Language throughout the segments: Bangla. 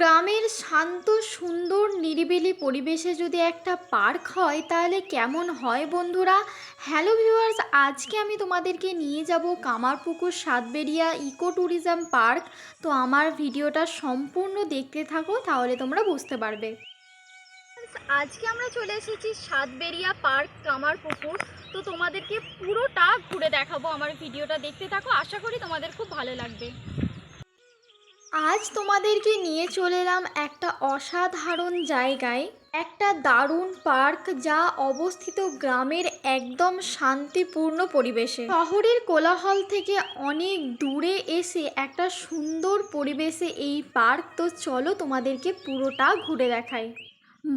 গ্রামের শান্ত, সুন্দর, নিরিবিলি পরিবেশে যদি একটা পার্ক হয়, তাহলে কেমন হয় বন্ধুরা? হ্যালো ভিউয়ার্স আজকে আমি তোমাদেরকে নিয়ে যাব Kamarpukur Satberia eco tourism park. তো আমার ভিডিওটা সম্পূর্ণ দেখতে থাকো, তাহলে তোমরা বুঝতে পারবে। আজকে আমরা চলে এসেছি সাতবেরিয়া পার্ক, কামারপুকুর। তো তোমাদেরকে পুরোটা ঘুরে দেখাবো আমার ভিডিওটা দেখতে থাকো। আশা করি তোমাদের খুব ভালো লাগবে। আজ তোমাদেরকে নিয়ে চলে এলাম একটা অসাধারণ জায়গায়, একটা দারুণ পার্ক যা অবস্থিত গ্রামের একদম শান্তিপূর্ণ পরিবেশে। শহরের কোলাহল থেকে অনেক দূরে এসে একটা সুন্দর পরিবেশে এই পার্ক, তো চলো তোমাদেরকে পুরোটা ঘুরে দেখাই।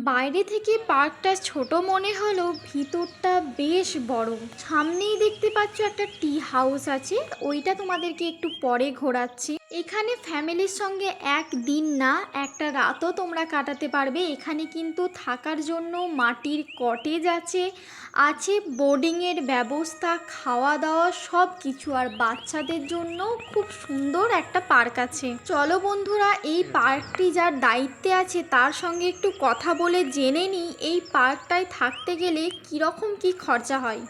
বাইরে থেকে পার্কটা ছোট মনে হলো ভিতরটা বেশ বড়। সামনেই দেখতে পাচ্ছ একটা টি হাউস আছে, ওইটা তোমাদেরকে একটু পরে ঘোরাচ্ছি। এখানে ফ্যামিলির সঙ্গে এক দিন না, একটা রাতও তোমরা কাটাতে পারবে। এখানে কিন্তু থাকার জন্য মাটির কটেজ আছে আছে বোর্ডিংয়ের ব্যবস্থা খাওয়া দাওয়া সব কিছু আর বাচ্চাদের জন্য খুব সুন্দর একটা পার্ক আছে। চলো বন্ধুরা, এই পার্কটি যার দায়িত্বে আছে, তার সঙ্গে একটু কথা বলে জেনে নিই, এই পার্কটায় থাকতে গেলে কীরকম কি খরচা হয়?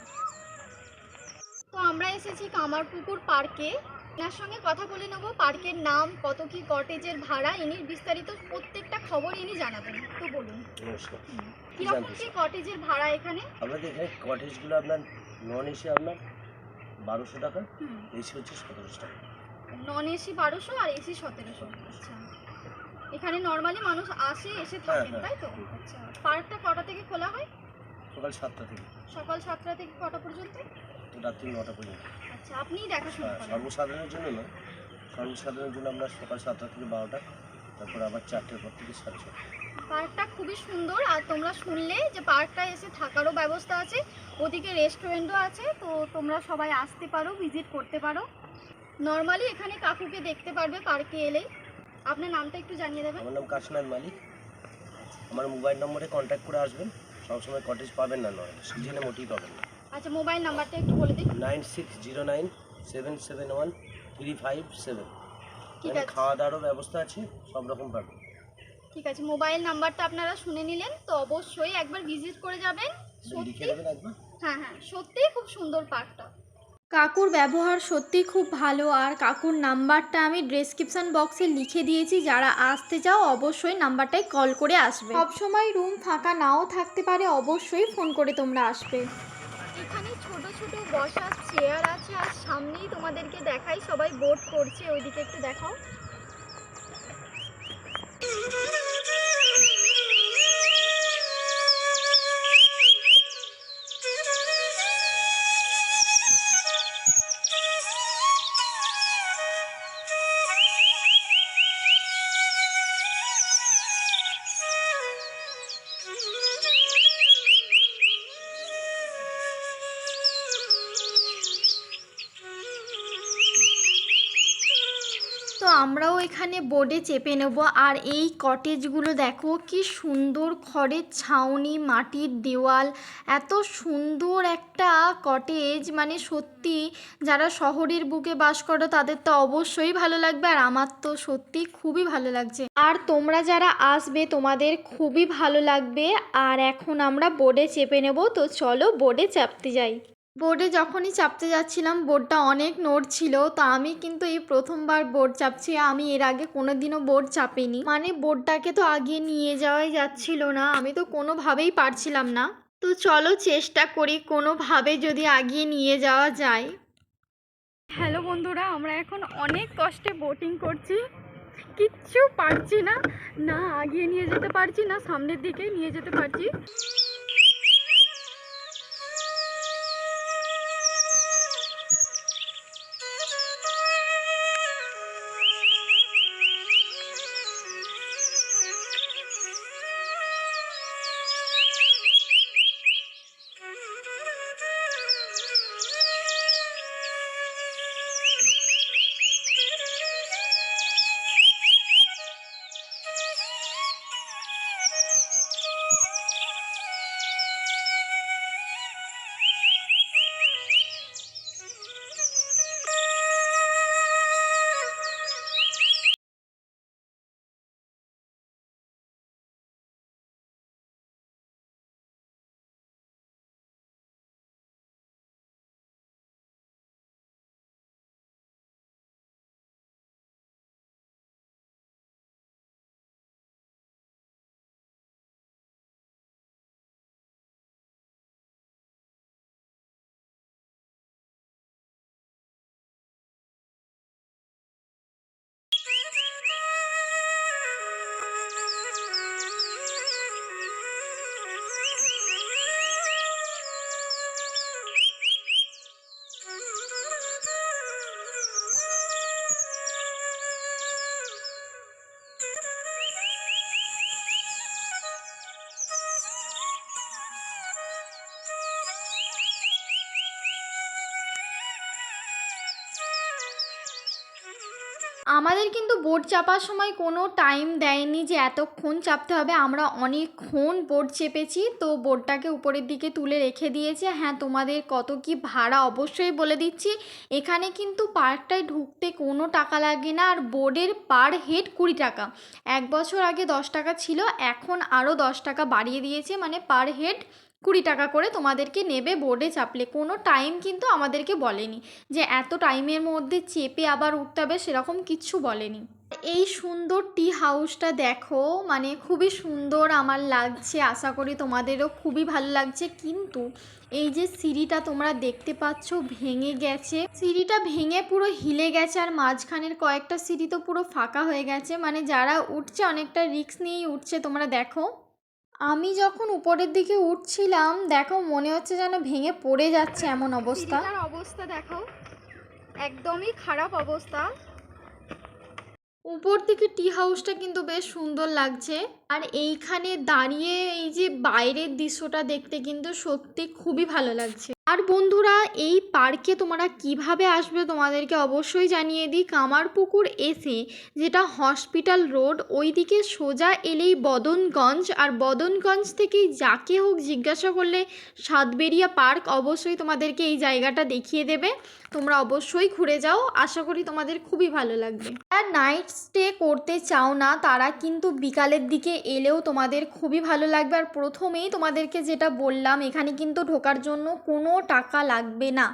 তো আমরা এসেছি কামারপুকুর পার্কে এনার সঙ্গে কথা বলে নেব। পার্কের নাম কত কি কটেজের ভাড়া ইনির বিস্তারিত প্রত্যেকটা খবর ইনি জানাবেন। তো বলুন। নমস্কার। কীরকম কি কটেজের ভাড়া এখানে? আমাদের এখানে কটেজগুলো আপনার নন এসি আপনার বারোশো টাকা এসি হচ্ছে সতেরোশো টাকা। নন এসি বারোশো আর এসি সতেরোশো। আচ্ছা। এখানে নর্মালি মানুষ আসে এসে থাকেন হ্যাঁ। তাই তো? আচ্ছা। পার্কটা কটা থেকে খোলা হয়? সকাল সাতটা থেকে। সকাল সাতটা থেকে কটা পর্যন্ত? রাত্রি নটা পর্যন্ত। আচ্ছা আপনিই দেখাশোনা হ্যাঁ, করেন। সর্বসাধারণের জন্য না। সর্বসাধারণের জন্য আমরা সকাল সাতটা থেকে বারোটা তারপর আবার চারটের পর থেকে সাড়ে ছটা। পার্কটা খুবই সুন্দর আর তোমরা শুনলে যে পার্কটা এসে থাকারও ব্যবস্থা আছে ওদিকে রেস্টুরেন্টও আছে তো তোমরা সবাই আসতে পারো ভিজিট করতে পারো। নর্মালি এখানে কাকুকে দেখতে পারবে পার্কে এলেই। আপনার নামটা একটু জানিয়ে দেবেন। আমার নাম কাশনাথ মালিক। আমার মোবাইল নম্বরে কন্ট্যাক্ট করে আসবেন। সবসময় কটেজ পাবেন না নয় সিজনে মোটেই পাবেন না। আচ্ছা মোবাইল নাম্বারটা একটু বলে দিন। Nine six zero nine seven seven one three five seven. ঠিক আছে। খাওয়া দাওয়ারও ব্যবস্থা আছে সব রকম পাবেন। ঠিক আছে মোবাইল নাম্বারটা আপনারা শুনে নিলেন তো অবশ্যই একবার ভিজিট করে যাবেন। লিখে সত্যি হ্যাঁ হ্যাঁ সত্যিই খুব সুন্দর পার্কটা। কাকুর ব্যবহার সত্যি খুব ভালো আর কাকুর নাম্বারটা আমি ডেসক্রিপশন বক্সে লিখে দিয়েছি যারা আসতে চাও অবশ্যই নাম্বারটায় কল করে আসবে। সব সময় রুম ফাঁকা নাও থাকতে পারে অবশ্যই ফোন করে তোমরা আসবে। বসার চেয়ার আছে আর সামনেই তোমাদেরকে দেখাই সবাই বোট করছে ওইদিকে একটু দেখাও। আমরাও এখানে বোর্ডে চেপে নেব। আর এই কটেজগুলো দেখো, কি সুন্দর খড়ের ছাউনি, মাটির দেওয়াল, এত সুন্দর একটা কটেজ মানে সত্যি যারা শহরের বুকে বাস করো, তাদের তো অবশ্যই ভালো লাগবে। আর আমার তো সত্যি খুবই ভালো লাগছে। আর তোমরা যারা আসবে, তোমাদের খুবই ভালো লাগবে। আর এখন আমরা বোর্ডে চেপে নেব। তো চলো বোর্ডে চাপতে যাই। বোর্ডে যখনই চাপতে যাচ্ছিলাম, বোর্ডটা অনেক নোট ছিল, তো আমি কিন্তু এই প্রথমবার বোর্ড চাপছি। আমি এর আগে কোনোদিনও বোর্ড চাপিনি। মানে বোর্ডটাকে তো আগিয়ে নিয়ে যাওয়াই যাচ্ছিল না, আমি তো কোনোভাবেই পারছিলাম না। তো চলো চেষ্টা করি কোনোভাবে যদি আগিয়ে নিয়ে যাওয়া যায়। হ্যালো বন্ধুরা, আমরা এখন অনেক কষ্টে বোটিং করছি। কিচ্ছু পারছি না। না, আগিয়ে নিয়ে যেতে পারছি না, সামনের দিকে নিয়ে যেতে পারছি। আমাদের কিন্তু বোর্ড চাপার সময় কোনো টাইম দেয়নি যে এতক্ষণ চাপতে হবে। আমরা অনেকক্ষণ বোর্ড চেপেছি, তো বোর্ডটাকে উপরের দিকে তুলে রেখে দিয়েছে। হ্যাঁ তোমাদের কত কি ভাড়া অবশ্যই বলে দিচ্ছি। এখানে কিন্তু পার্কটায় ঢুকতে কোনো টাকা লাগে না। আর বোর্ডের পার হেড কুড়ি টাকা। এক বছর আগে দশ টাকা ছিল, এখন আরও দশ টাকা বাড়িয়ে দিয়েছে। মানে পার হেড কুড়ি টাকা করে তোমাদেরকে নেবে বোর্ডে চাপলে। কোনো টাইম কিন্তু আমাদেরকে বলেনি যে এত টাইমের মধ্যে চেপে আবার উঠতে হবে সেরকম কিচ্ছু বলেনি। এই সুন্দর টি হাউসটা দেখো মানে খুবই সুন্দর আমার লাগছে, আশা করি তোমাদেরও খুবই ভালো লাগছে। কিন্তু এই যে সিঁড়িটা তোমরা দেখতে পাচ্ছ ভেঙে গেছে। সিঁড়িটা ভেঙে পুরো হিলে গেছে আর মাঝখানের কয়েকটা সিঁড়ি তো পুরো ফাঁকা হয়ে গেছে। মানে যারা উঠছে অনেকটা রিস্ক নিয়েই উঠছে, তোমরা দেখো। আমি যখন উপরের দিকে উঠছিলাম দেখো মনে হচ্ছে যেন ভেঙে পড়ে যাচ্ছে এমন অবস্থা। অবস্থা দেখো একদমই খারাপ অবস্থা। উপর থেকে টি হাউসটা কিন্তু বেশ সুন্দর লাগছে। আর এইখানে দাঁড়িয়ে এই যে বাইরের দৃশ্যটা দেখতে কিন্তু সত্যি খুবই ভালো লাগছে। আর বন্ধুরা, এই পার্কে তোমরা কীভাবে আসবে তোমাদেরকে অবশ্যই জানিয়ে দিই। কামারপুকুর এসে যেটা হসপিটাল রোড ওই দিকে সোজা এলেই বদনগঞ্জ। আর বদনগঞ্জ থেকেই যাকে হোক জিজ্ঞাসা করলে সাতবেরিয়া পার্ক অবশ্যই তোমাদেরকে এই জায়গাটা দেখিয়ে দেবে। তোমরা অবশ্যই ঘুরে যাও, আশা করি তোমাদের খুবই ভালো লাগবে। আর নাইট স্টে করতে চাও না, তারা কিন্তু বিকালের দিকে এলেও তোমাদের খুবই ভালো লাগবে। আর প্রথমেই তোমাদেরকে যেটা বললাম, এখানে কিন্তু ঢোকার জন্য কোনো টাকা লাগবে না।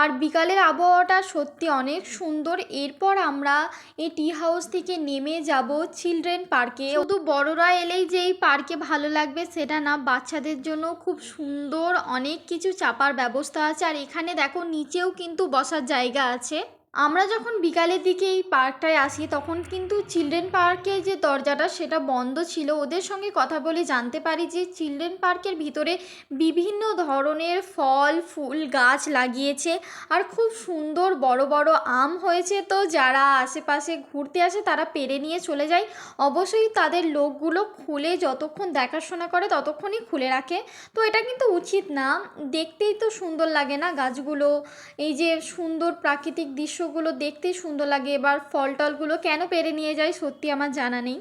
আর বিকালের আবহাওয়াটা সত্যি অনেক সুন্দর। এরপর আমরা এই টি হাউস থেকে নেমে যাব চিলড্রেন পার্কে। শুধু বড়রা এলেই যে এই পার্কে ভালো লাগবে সেটা না, বাচ্চাদের জন্য খুব সুন্দর অনেক কিছু চাপার ব্যবস্থা আছে। আর এখানে দেখো, নিচেও কিন্তু বসার জায়গা আছে। আমরা যখন বিকালের দিকে এই পার্কটায় আসি, তখন কিন্তু চিলড্রেন পার্কের যে দরজাটা, সেটা বন্ধ ছিল। ওদের সঙ্গে কথা বলে জানতে পারি যে চিলড্রেন পার্কের ভিতরে বিভিন্ন ধরনের ফল, ফুল, গাছ লাগিয়েছে আর খুব সুন্দর বড় বড় আম হয়েছে। তো যারা আশেপাশে ঘুরতে আসে, তারা পেরে নিয়ে চলে যায়। অবশ্যই তাদের লোকগুলো খুলে যতক্ষণ দেখাশোনা করে, ততক্ষণই খুলে রাখে। তো এটা কিন্তু উচিত না। দেখতেই তো সুন্দর লাগে না গাছগুলো। এই যে সুন্দর প্রাকৃতিক দৃশ্যগুলো দেখতেই সুন্দর লাগে, এবার ফল টলগুলো কেন পেরে নিয়ে যায় সত্যি আমার জানা নেই।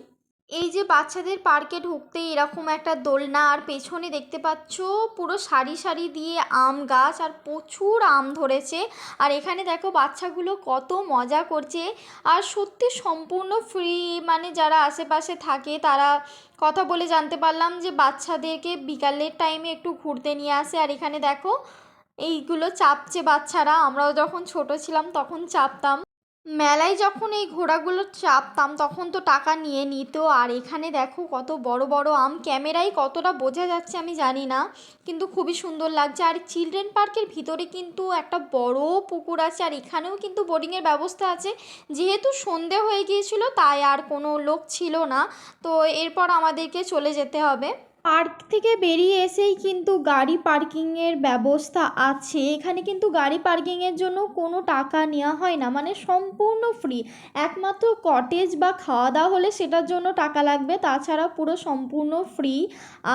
এই যে বাচ্চাদের পার্কে ঢুকতে এরকম একটা দোলনা আর পেছনে দেখতে পাচ্ছ, পুরো সারি সারি দিয়ে আম গাছ আর প্রচুর আম ধরেছে। আর এখানে দেখো বাচ্চাগুলো কত মজা করছে। আর সত্যি সম্পূর্ণ ফ্রি মানে যারা আশেপাশে থাকে তারা কথা বলে জানতে পারলাম যে বাচ্চাদেরকে বিকালের টাইমে একটু ঘুরতে নিয়ে আসে। আর এখানে দেখো এইগুলো চাপছে বাচ্চারা। আমরাও যখন ছোট ছিলাম তখন চাপতাম। মেলায় যখন এই ঘোড়াগুলো চাপতাম তখন তো টাকা নিয়ে নিত। আর এখানে দেখো কত বড় বড় আম। ক্যামেরায় কতটা বোঝা যাচ্ছে আমি জানি না। কিন্তু খুবই সুন্দর লাগছে। আর চিলড্রেন পার্কের ভিতরে কিন্তু একটা বড় পুকুর আছে। আর এখানেও কিন্তু বোর্ডিংয়ের ব্যবস্থা আছে। যেহেতু সন্ধে হয়ে গিয়েছিল তাই আর কোনো লোক ছিল না। তো এরপর আমাদেরকে চলে যেতে হবে। পার্ক থেকে বেরিয়ে এসেই কিন্তু গাড়ি পার্কিংয়ের ব্যবস্থা আছে। এখানে কিন্তু গাড়ি পার্কিংয়ের জন্য কোনো টাকা নেওয়া হয় না মানে সম্পূর্ণ ফ্রি একমাত্র কটেজ বা খাওয়া দাওয়া হলে সেটার জন্য টাকা লাগবে, তাছাড়া পুরো সম্পূর্ণ ফ্রি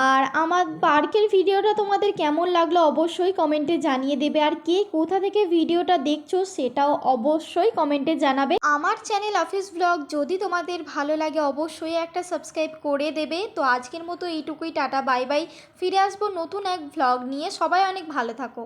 আর আমার পার্কের ভিডিওটা তোমাদের কেমন লাগল অবশ্যই কমেন্টে জানিয়ে দেবে। আর কে কোথা থেকে ভিডিওটা দেখছ সেটাও অবশ্যই কমেন্টে জানাবে। আমার চ্যানেল অফিস ব্লগ যদি তোমাদের ভালো লাগে অবশ্যই একটা সাবস্ক্রাইব করে দেবে। তো আজকের মতো এইটুকুই। Tata bye bye. ফিরে আসব নতুন এক ভ্লগ নিয়ে। সবাই অনেক ভালো থাকো।